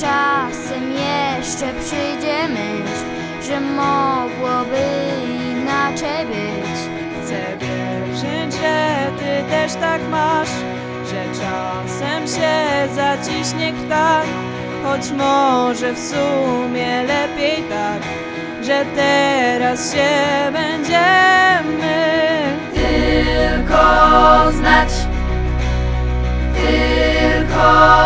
czasem jeszcze przyjdzie myśl, że mogłoby inaczej być. Chcę wierzyć, że ty też tak masz, że czasem się zaciśnie krtań, choć może w sumie lepiej tak, że teraz się będziemy Tylko znać, tylko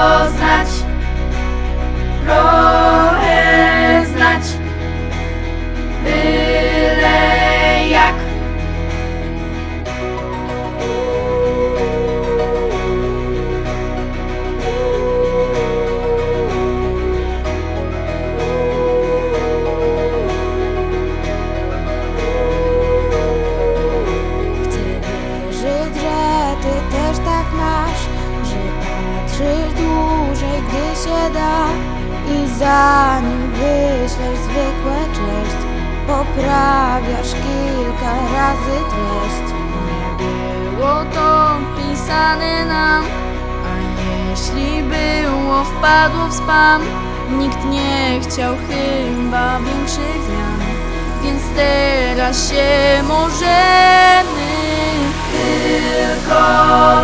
gdy się da i zanim wyślesz zwykłe cześć, poprawiasz kilka razy treść. Nie było to pisane nam, a jeśli było, wpadło w spam. Nikt nie chciał chyba większych zmian, więc teraz się możemy tylko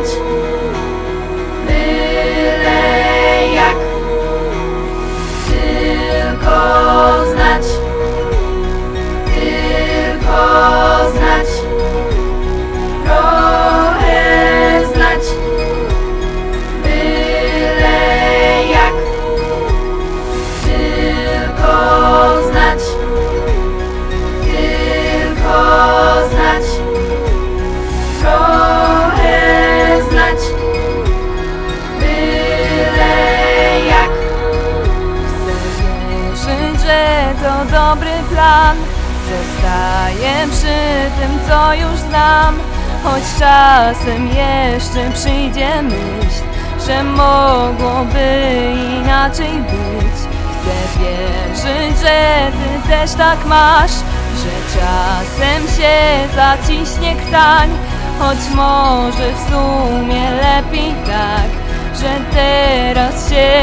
much. Dobry plan. Zostaję przy tym, co już znam. Choć czasem jeszcze przyjdzie myśl Że mogłoby inaczej być. Chcę wierzyć, że ty też tak masz Że czasem się zaciśnie krtań Choć może w sumie lepiej tak Że teraz się